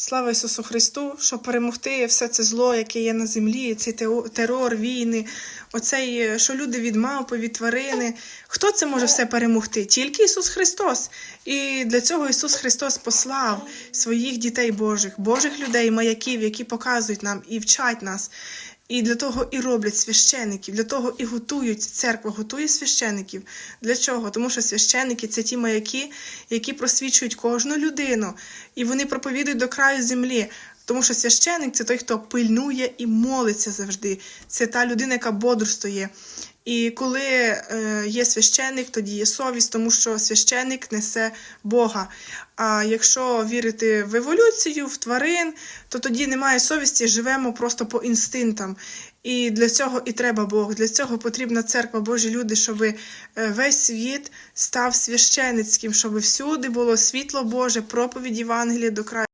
Слава Ісусу Христу, щоб перемогти все це зло, яке є на землі, цей терор, війни, оцей, що люди від мавпи, від тварини. Хто це може все перемогти? Тільки Ісус Христос. І для цього Ісус Христос послав своїх дітей Божих, Божих людей, маяків, які показують нам і вчать нас. І для того і роблять священиків, для того і готують церква, готує священиків. Для чого? Тому що священики це ті маяки, які просвічують кожну людину, і вони проповідують до краю землі. Тому що священик це той, хто пильнує і молиться завжди. Це та людина, яка бодрствує. І коли е, є священик, тоді є совість, тому що священик несе Бога. А якщо вірити в еволюцію, в тварин, то тоді немає совісті, живемо просто по інстинктам. І для цього і треба Бог. Для цього потрібна церква, Божі люди, щоб весь світ став священицьким, щоб всюди було світло Боже, проповідь Євангелія до краю.